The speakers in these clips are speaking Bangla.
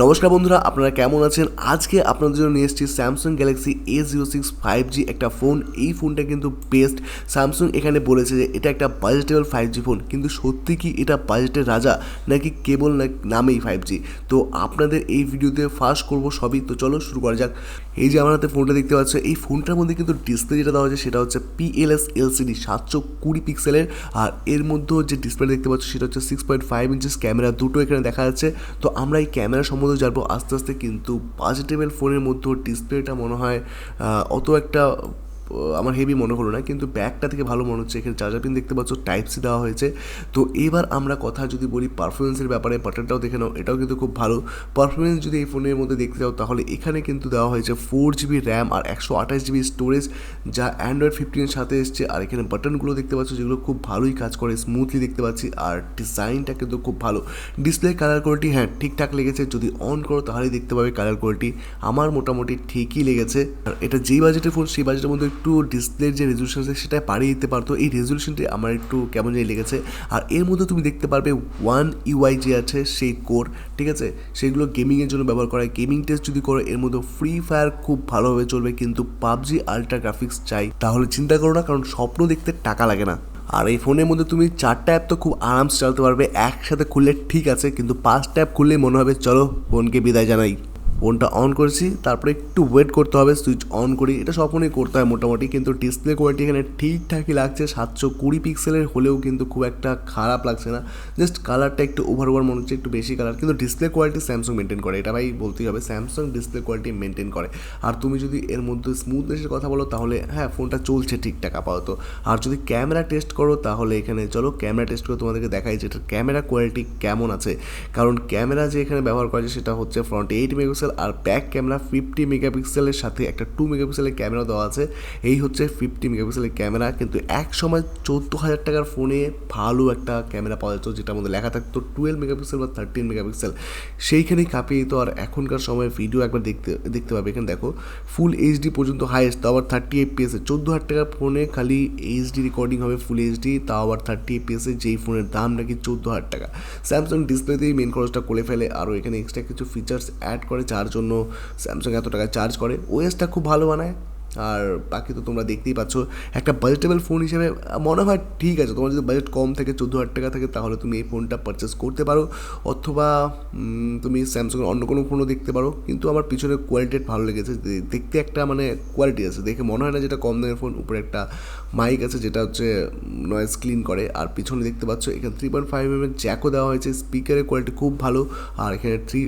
নমস্কার বন্ধুরা, আপনারা কেমন আছেন? আজকে আপনাদের জন্য নিয়ে এসেছি Samsung Galaxy A zero six five G একটা ফোন এই ফোনটা কিন্তু বেস্ট স্যামসাং এখানে বলেছে যে এটা একটা বাজেটেবল ফাইভ জি ফোন কিন্তু সত্যি কি এটা বাজেটের রাজা? নাকি কেবল না নামেই ফাইভ জি তো আপনাদের এই ভিডিওতে ফার্স্ট করব সবই। তো চলো শুরু করা যাক। এই যে আমার হাতে ফোনটা দেখতে পাচ্ছ, এই ফোনটার মধ্যে কিন্তু ডিসপ্লে যেটা দেওয়া হয়েছে, সেটা হচ্ছে পিএলএস এলসিডি সাতশো কুড়ি পিক্সেলের আর এর মধ্যেও যে ডিসপ্লে দেখতে পাচ্ছ, সেটা হচ্ছে six point five inches camera দুটো এখানে দেখা যাচ্ছে। তো আমরা এই ক্যামেরা সম্বন্ধে জানব আস্তে আস্তে কিন্তু বাজেটেবল ফোনের মধ্যেও ডিসপ্লেটা মনে হয় অত একটা আমার হেভি মনে হলো না, কিন্তু ব্যাগটা থেকে ভালো মনে হচ্ছে। এখানে চার্জার পিন দেখতে পাচ্ছ টাইপ সি দেওয়া হয়েছে। তো এবার আমরা কথা যদি বলি পারফরমেন্সের ব্যাপারে বাটনটাও দেখে নাও, এটাও কিন্তু খুব ভালো। পারফরমেন্স যদি এই ফোনের মধ্যে দেখতে যাও, তাহলে এখানে কিন্তু দেওয়া হয়েছে ফোর জিবি র্যাম আর একশো আঠাশ জিবি স্টোরেজ যা অ্যান্ড্রয়েড ফিফটিনের সাথে এসছে। আর এখানে বাটনগুলো দেখতে পাচ্ছ, যেগুলো খুব ভালোই কাজ করে স্মুথলি দেখতে পাচ্ছি। আর ডিজাইনটা কিন্তু খুব ভালো। ডিসপ্লে কালার কোয়ালিটি হ্যাঁ ঠিকঠাক লেগেছে। যদি অন করো, তাহলেই দেখতে পাবে কালার কোয়ালিটি আমার মোটামুটি ঠিকই লেগেছে। আর এটা যেই বাজেটের ফোন সেই বাজেটের মধ্যে একটু ডিসপ্লের যে রেজলিউশন আছে সেটা বাড়িয়ে দিতে পারতো। এই রেজলিউশনটি আমার একটু কেমন জানি লেগেছে। আর এর মধ্যে তুমি দেখতে পারবে ওয়ান ইউআই যে আছে সেই কোর ঠিক আছে? সেগুলো গেমিংয়ের জন্য ব্যবহার করা হয়। গেমিং টেস্ট যদি করো, এর মধ্যে ফ্রি ফায়ার খুব ভালোভাবে চলবে, কিন্তু পাবজি আল্ট্রা গ্রাফিক্স চাই। তাহলে চিন্তা করো না, কারণ স্বপ্ন দেখতে টাকা লাগে না। আর এই ফোনের মধ্যে তুমি চারটা অ্যাপ তো খুব আরামসে চালাতে পারবে। একসাথে খুললে ঠিক আছে, কিন্তু পাঁচটা অ্যাপ খুললেই মনে হবে, চলো ফোনকে বিদায় জানাই। ফোনটা অন করেছি, তারপরে একটু ওয়েট করতে হবে সুইচ অন করি। এটা সব ফোনেই করতে হয় মোটামুটি, কিন্তু ডিসপ্লে কোয়ালিটি এখানে ঠিকঠাকই লাগছে। সাতশো কুড়ি পিক্সেলের হলেও কিন্তু খুব একটা খারাপ লাগছে না। জাস্ট কালারটা একটু ওভার ওভার মনে হচ্ছে, একটু বেশি কালার কিন্তু ডিসপ্লে কোয়ালিটি স্যামসাং মেনটেন করে। এটা ভাই বলতেই হবে স্যামসাং ডিসপ্লে কোয়ালিটি মেনটেন করে। আর তুমি যদি এর মধ্যে স্মুথনেসের কথা বলো, তাহলে হ্যাঁ ফোনটা চলছে ঠিকঠাক আপাতত। আর যদি ক্যামেরা টেস্ট করো, তাহলে এখানে চলো ক্যামেরা টেস্ট করে তোমাদেরকে দেখাই যে এটার ক্যামেরা কোয়ালিটি কেমন আছে। কারণ ক্যামেরা যে এখানে ব্যবহার করা যায় সেটা হচ্ছে ফ্রন্ট এইট মেগাপিক্সেল আর ব্যাক ক্যামেরা ফিফটি মেগাপিক্সেলের সাথে একটা টু মেগাপিক্সেলের ক্যামেরা দেওয়া আছে। এই হচ্ছে ফিফটি মেগাপিক্সেলের ক্যামেরা কিন্তু এক সময় চোদ্দ হাজার টাকার ফোনে ভালো একটা ক্যামেরা পাওয়া যেত, যেটার মধ্যে লেখা থাকতো টুয়েলভ মেগাপিক্সেল বা থার্টিন মেগাপিক্সেল সেইখানেই কাঁপিয়ে তো আর এখনকার সময় ভিডিও একবার দেখতে দেখতে পাবে। এখানে দেখো ফুল এইচডি পর্যন্ত হাইয়েস্ট তাও আবার থার্টি এফপিএসে চোদ্দ হাজার টাকার ফোনে খালি এইচডি রেকর্ডিং হবে ফুল এইচডি তাও আবার থার্টি এফপিএসে যেই ফোনের দাম নাকি চোদ্দ হাজার টাকা। স্যামসাং ডিসপ্লেতেই মেন খরচটা করে ফেলে। আরও এখানে এক্সট্রা কিছু ফিচার্স অ্যাড করে। যার জন্য স্যামসাং এত টাকা চার্জ করে। ওএসটা খুব ভালো বানায়। আর বাকি তো তোমরা দেখতেই পাচ্ছ, একটা বাজেটেবল ফোন হিসেবে, মনে হয় ঠিক আছে, তোমার যদি বাজেট কম থাকে চোদ্দ হাজার টাকা থাকে, তাহলে তুমি এই ফোনটা পারচেস করতে পারো। অথবা তুমি স্যামসাংয়ের অন্য কোনো ফোনও দেখতে পারো, কিন্তু আমার পিছনে কোয়ালিটি ভালো লেগেছে। দেখতে একটা মানে কোয়ালিটি আছে, দেখে মনে হয় না যেটা কম দামের ফোন উপরে একটা মাইক আছে যেটা হচ্ছে নয়েজ ক্লিন করে। আর পিছনে দেখতে পাচ্ছ, এখানে থ্রি পয়েন্ট ফাইভ এম এর জ্যাকও দেওয়া হয়েছে স্পিকারের কোয়ালিটি খুব ভালো, আর এখানে থ্রি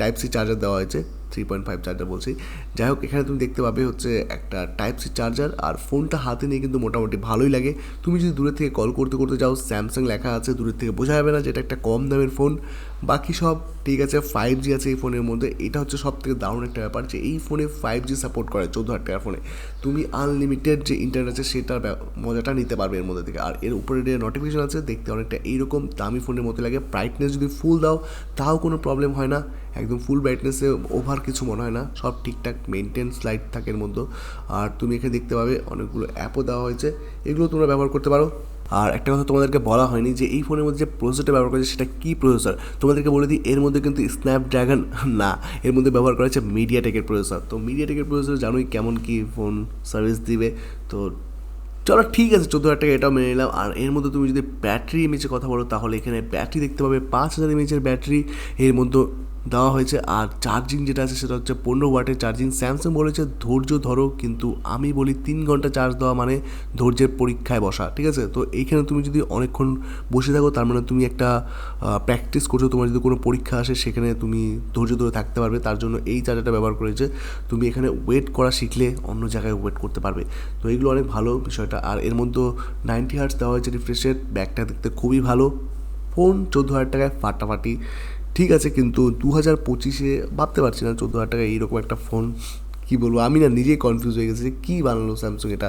টাইপ সি চার্জার দেওয়া হয়েছে। থ্রি পয়েন্ট ফাইভ চার্জার বলছি। যাই হোক এখানে তুমি দেখতে পাবে হচ্ছে একটা টাইপ সি চার্জার আর ফোনটা হাতে নিয়ে কিন্তু মোটামুটি ভালোই লাগে। তুমি যদি দূরের থেকে কল করতে করতে যাও স্যামসাং লেখা আছে, দূরের থেকে বোঝা যাবে না যে এটা একটা কম দামের ফোন। বাকি সব ঠিক আছে ফাইভ জি আছে এই ফোনের মধ্যে। এটা হচ্ছে সব থেকে দারুণ একটা ব্যাপার যে এই ফোনে ফাইভ জি সাপোর্ট করে চোদ্দ হাজার টাকার ফোনে। তুমি আনলিমিটেড যে ইন্টারনেট আছে, সেটার মজাটা নিতে পারবে এর মধ্যে থেকে। আর এর উপরে যে নোটিফিকেশন আছে, দেখতে অনেকটা এইরকম দামি ফোনের মতো লাগে। ব্রাইটনেস যদি ফুল দাও, তাও কোনো প্রবলেম হয় না। একদম ফুল ব্রাইটনেসে ওভার কিছু মনে হয় না, সব ঠিকঠাক মেনটেন স্লাইড থাকে এর মধ্যে। আর তুমি এখানে দেখতে পাবে অনেকগুলো অ্যাপও দেওয়া হয়েছে, এগুলো তোমরা ব্যবহার করতে পারো। আর একটা কথা তোমাদেরকে বলা হয়নি যে এই ফোনের মধ্যে যে প্রসেসরটা ব্যবহার করেছে সেটা কী প্রসেসর তোমাদেরকে বলে দিই, এর মধ্যে কিন্তু স্ন্যাপড্রাগন না, এর মধ্যে ব্যবহার করা হচ্ছে মিডিয়াটেকের প্রসেসর তো মিডিয়াটেকের প্রসেসর জানোই কেমন কি ফোন সার্ভিস দিবে। তো চলো ঠিক আছে, চোদ্দ হাজার টাকা এটাও মেনে নিলাম। আর এর মধ্যে তুমি যদি ব্যাটারি ইমেজের কথা বলো, তাহলে এখানে ব্যাটারি দেখতে পাবে, পাঁচ হাজার ইমেজের ব্যাটারি এর মধ্যে দেওয়া হয়েছে। আর চার্জিং যেটা আছে সেটা হচ্ছে পনেরো ওয়াটের চার্জিং স্যামসাং বলেছে, ধৈর্য ধরো, কিন্তু আমি বলি তিন ঘণ্টা চার্জ দেওয়া মানে ধৈর্যের পরীক্ষায় বসা। ঠিক আছে? তো এইখানে তুমি যদি অনেকক্ষণ বসে থাকো, তার মানে তুমি একটা প্র্যাকটিস করছ। তোমার যদি কোনো পরীক্ষা আসে, সেখানে তুমি ধৈর্য ধরে থাকতে পারবে। তার জন্য এই চার্জারটা ব্যবহার করেছে। তুমি এখানে ওয়েট করা শিখলে অন্য জায়গায় ওয়েট করতে পারবে। তো এইগুলো অনেক ভালো বিষয়টা। আর এর মধ্যে নাইনটি হার্টস দেওয়া হয়েছে রিফ্রেশের ব্যাগটা দেখতে খুবই ভালো। ফোন চোদ্দ হাজার টাকায় ফাটাফাটি। ঠিক আছে, কিন্তু দু হাজার পঁচিশে ভাবতে পারছি না চোদ্দ হাজার টাকায় এইরকম একটা ফোন কী বলব? আমি না নিজেই কনফিউজ হয়ে গেছি যে কী বানালো স্যামসাং এটা।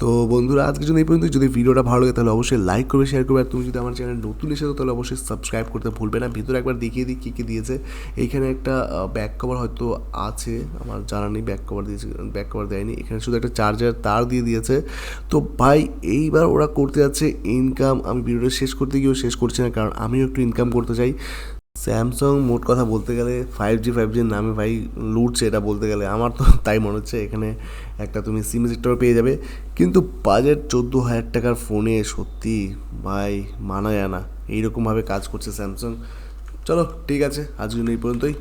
তো বন্ধুরা, আজকের জন্য এই পর্যন্ত যদি ভিডিওটা ভালো লাগে, তাহলে অবশ্যই লাইক করবে শেয়ার করবে। আর তুমি যদি আমার চ্যানেল নতুন এসে তাহলে অবশ্যই সাবস্ক্রাইব করতে ভুলবে না। ভিতরে একবার দেখিয়ে দিই কী কী দিয়েছে। এইখানে একটা ব্যাক কভার হয়তো আছে। আমার জানা নেই ব্যাক কভার দিয়েছে ব্যাক কভার দেয়নি। এখানে শুধু একটা চার্জার তার দিয়ে দিয়েছে। তো ভাই, এইবার ওরা করতে যাচ্ছে ইনকাম আমি ভিডিওটা শেষ করতে গিয়েও শেষ করছি না, কারণ আমিও একটু ইনকাম করতে চাই। স্যামসাং মোট কথা বলতে গেলে ফাইভ জি ফাইভ জির নামে ভাই লুটছে এটা বলতে গেলে। আমার তো তাই মনে হচ্ছে এখানে একটা তুমি সিম সেক্টর পেয়ে যাবে। কিন্তু বাজেট চোদ্দ হাজার টাকার ফোনে সত্যি ভাই মানা যায় না। এইরকমভাবে কাজ করছে স্যামসং। চলো, ঠিক আছে আজকে এই পর্যন্তই।